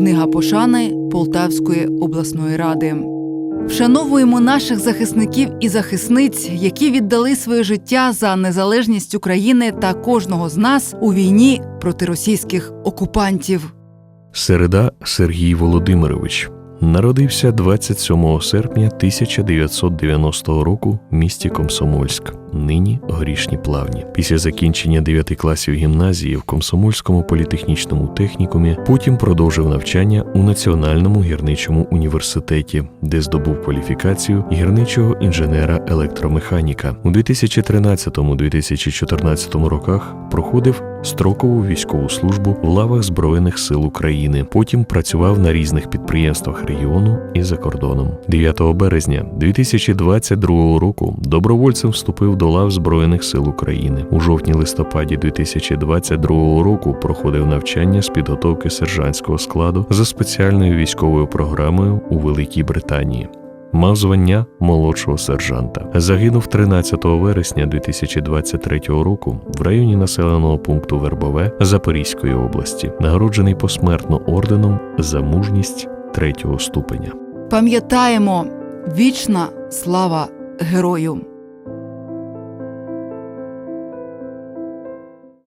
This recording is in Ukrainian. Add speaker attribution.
Speaker 1: Книга пошани Полтавської обласної ради. Вшановуємо наших захисників і захисниць, які віддали своє життя за незалежність України та кожного з нас у війні проти російських окупантів.
Speaker 2: Середа Сергій Володимирович народився 27 серпня 1990 року в місті Комсомольськ, нині Горішні Плавні. Після закінчення 9 класів гімназії в Комсомольському політехнічному технікумі потім продовжив навчання у Національному гірничому університеті, де здобув кваліфікацію гірничого інженера-електромеханіка. У 2013-2014 роках проходив строкову військову службу в лавах Збройних сил України. Потім працював на різних підприємствах регіону і за кордоном. 9 березня 2022 року добровольцем вступив до лав Збройних сил України. У жовтні-листопаді 2022 року проходив навчання з підготовки сержантського складу за спеціальною військовою програмою у Великій Британії. Мав звання молодшого сержанта. Загинув 13 вересня 2023 року в районі населеного пункту Вербове Запорізької області, нагороджений посмертно орденом за мужність третього ступеня.
Speaker 1: Пам'ятаємо вічна слава герою.